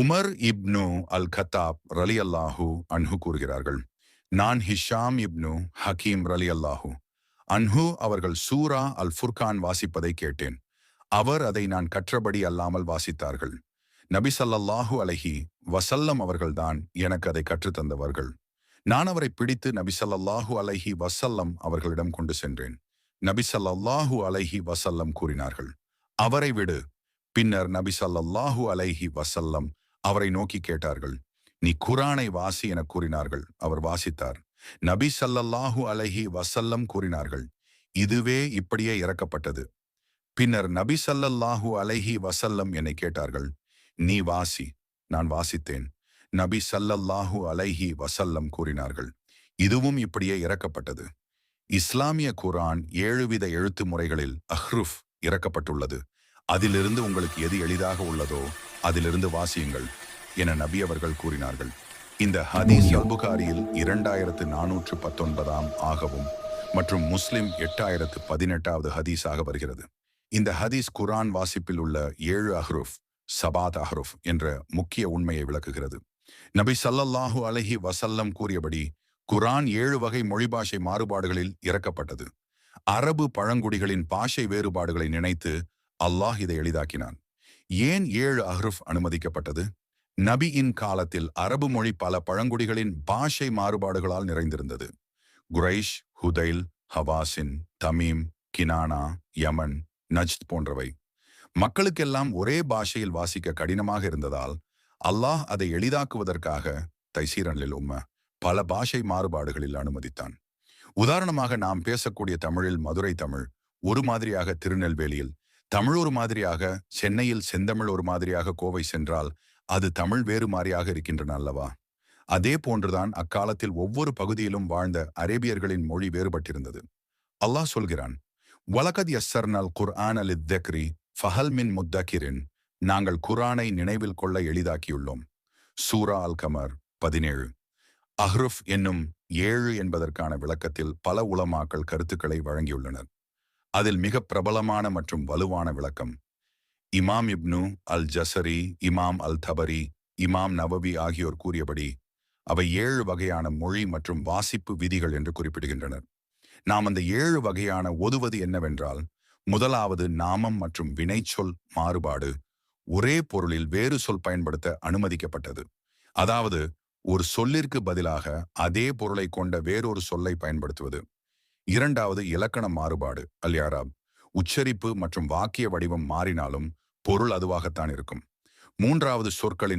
Umar ibn அல் கத்தாப் ரலி அல்லாஹூ அன்ஹு கூறுகிறார்கள். நான் ஹிஷாம் இப்னு ஹக்கீம் ரலி அல்லாஹூ அன்ஹு அவர்கள் சூரா அல் ஃபுர்கான் வாசிப்பதை கேட்டேன். அவர் அதை நான் கற்றபடி அல்லாமல் வாசித்தார்கள். நபி சல்லல்லாஹு அலஹி வசல்லம் அவர்கள்தான் எனக்கு அதை கற்றுத்தந்தவர்கள் நான் அவரை பிடித்து நபி சல்லல்லாஹு அலஹி வசல்லம் அவர்களிடம் கொண்டு சென்றேன். நபி சல்லல்லாஹு அலைஹி வசல்லம் கூறினார்கள். அவரை விடு. பின்னர் நபி சல்லல்லாஹு அலைஹி வசல்லம் அவரை நோக்கி கேட்டார்கள். நீ குரானை வாசி என கூறினார்கள். அவர் வாசித்தார். நபி சல்லல்லாஹு அலைஹி வசல்லம் கூறினார்கள். இதுவே இப்படியே இறக்கப்பட்டது. பின்னர் நபி சல்லல்லாஹு அலைஹி வசல்லம் என்னை கேட்டார்கள். நீ வாசி. நான் வாசித்தேன். நபி சல்லல்லாஹு அலைஹி வசல்லம் கூறினார்கள். இதுவும் இப்படியே இறக்கப்பட்டது. இஸ்லாமிய குரான் ஏழுவித எழுத்து முறைகளில் அஹ்ருஃப் இறக்கப்பட்டுள்ளது. அதிலிருந்து உங்களுக்கு எது எளிதாக உள்ளதோ அதிலிருந்து வாசியுங்கள். என நபி அவர்கள் கூறினார்கள். இந்த ஹதீஸ் அல்புகாரியில் இரண்டாயிரத்து நானூற்று பத்தொன்பதாம் ஆகவும் மற்றும் முஸ்லிம் எட்டாயிரத்து பதினெட்டாவது ஹதீஸாக வருகிறது. இந்த ஹதீஸ் குரான் வாசிப்பில் உள்ள ஏழு அஹ்ருஃப் சபாத் அஹ்ருஃப் என்ற முக்கிய உண்மையை விளக்குகிறது. நபி சல்லல்லாஹு அலஹி வசல்லம் கூறியபடி குரான் ஏழு வகை மொழி பாஷை மாறுபாடுகளில் இறக்கப்பட்டது. அரபு பழங்குடிகளின் பாஷை வேறுபாடுகளை நினைத்து அல்லாஹ் இதை எளிதாக்கினான். ஏன் ஏழு அஹ்ருஃப் அனுமதிக்கப்பட்டது? நபியின் காலத்தில் அரபு மொழி பல பழங்குடிகளின் பாஷை மாறுபாடுகளால் நிறைந்திருந்தது. Quraysh Hudhayl Hawazin Tamim Kinana Yemen Najd போன்றவை. மக்களுக்கெல்லாம் ஒரே பாஷையில் வாசிக்க கடினமாக இருந்ததால் அல்லாஹ் அதை எளிதாக்குவதற்காக தைசீரனில் உம்ம பல பாஷை மாறுபாடுகளில் அனுமதித்தான். உதாரணமாக நாம் பேசக்கூடிய தமிழில் மதுரை தமிழ் ஒரு மாதிரியாக திருநெல்வேலியில் தமிழ் ஒரு மாதிரியாக சென்னையில் செந்தமிழ் ஒரு மாதிரியாக கோவை சென்றால் அது தமிழ் வேறு மாறியாக இருக்கின்றன அல்லவா? அதே போன்றுதான் அக்காலத்தில் ஒவ்வொரு பகுதியிலும் வாழ்ந்த அரேபியர்களின் மொழி வேறுபட்டிருந்தது. அல்லாஹ் சொல்கிறான் வலகத் யஸ்ஸர்னல் குர்ஆன் அலி தக்ரி ஃபஹல் மின் முத்தகிரின் நாங்கள் குரானை நினைவில் கொள்ள எளிதாக்கியுள்ளோம். சூரா அல் கமர் பதினேழு. அஹ்ருஃப் என்னும் ஏழு என்பதற்கான விளக்கத்தில் பல உலமாக்கள் கருத்துக்களை வழங்கியுள்ளனர். அதில் மிக பிரபலமான மற்றும் வலுவான விளக்கம் இமாம் இப்னு அல் ஜசரி இமாம் அல் தபரி இமாம் நவவி ஆகியோர் கூறியபடி அவை ஏழு வகையான மொழி மற்றும் வாசிப்பு விதிகள் என்று குறிப்பிடுகின்றனர். நாம் அந்த ஏழு வகையான ஒதுவது என்னவென்றால் முதலாவது நாமம் மற்றும் வினைச்சொல் மாறுபாடு ஒரே பொருளில் வேறு சொல் பயன்படுத்த அனுமதிக்கப்பட்டது. அதாவது ஒரு சொல்லிற்கு பதிலாக அதே பொருளை கொண்ட வேறொரு சொல்லை பயன்படுத்துவது. இரண்டாவது இலக்கண மாறுபாடு அல்யாராப். உச்சரிப்பு மற்றும் வாக்கிய வடிவம் மாறினாலும் பொருள் அதுவாகத்தான் இருக்கும். மூன்றாவது சொற்களின்